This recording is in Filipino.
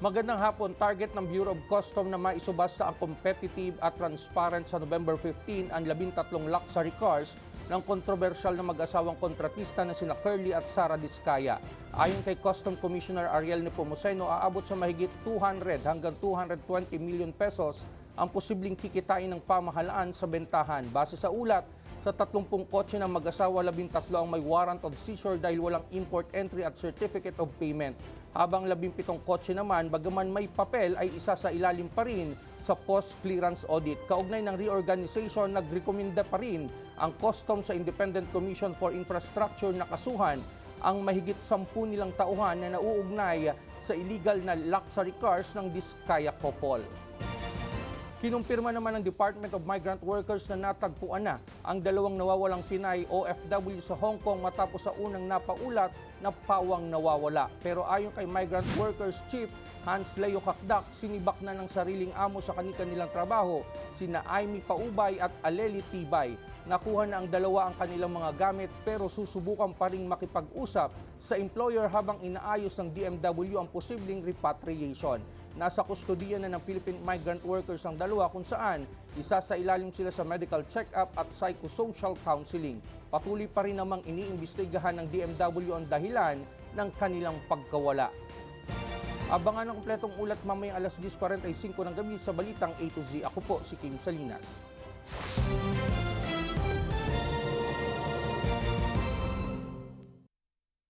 Magandang hapon, target ng Bureau of Custom na maisubasta ang competitive at transparent sa November 15 ang 13 luxury cars ng kontrobersyal na mag-asawang kontratista na sina Curly at Sara Diskaya. Ayon kay Custom Commissioner Ariel Nepomuceno, aabot sa mahigit 200 hanggang 220 million pesos ang posibleng kikitain ng pamahalaan sa bentahan. Base sa ulat, sa 30 kotse ng mag-asawa, 13 ang may warrant of seizure dahil walang import entry at certificate of payment. Habang 17 kotse naman, bagaman may papel ay isa sa ilalim pa rin sa post-clearance audit. Kaugnay ng reorganization, nagrekomenda pa rin ang custom sa Independent Commission for Infrastructure na kasuhan ang mahigit 10 nilang tauhan na nauugnay sa illegal na luxury cars ng Diskaya Couple. Kinumpirma naman ng Department of Migrant Workers na natagpuan na ang dalawang nawawalang Pinay OFW sa Hong Kong matapos sa unang napaulat na pawang nawawala. Pero ayon kay Migrant Workers Chief Hans Leo Kakdak, sinibak na ng sariling amo sa kanilang trabaho sina Aimee Paubay at Aleli Tibay. Nakuha na ang dalawa ang kanilang mga gamit pero susubukan pa rin makipag-usap sa employer habang inaayos ng DMW ang posibleng repatriation. Nasa kustodiya na ng Philippine migrant workers ang dalawa kung saan isa sa ilalim sila sa medical check-up at psychosocial counseling. Patuloy pa rin namang iniimbestigahan ng DMW ang dahilan ng kanilang pagkawala. Abangan ang kompletong ulat mamayang alas 10.45 ng gabi sa Balitang A to Z. Ako po si Kim Salinas.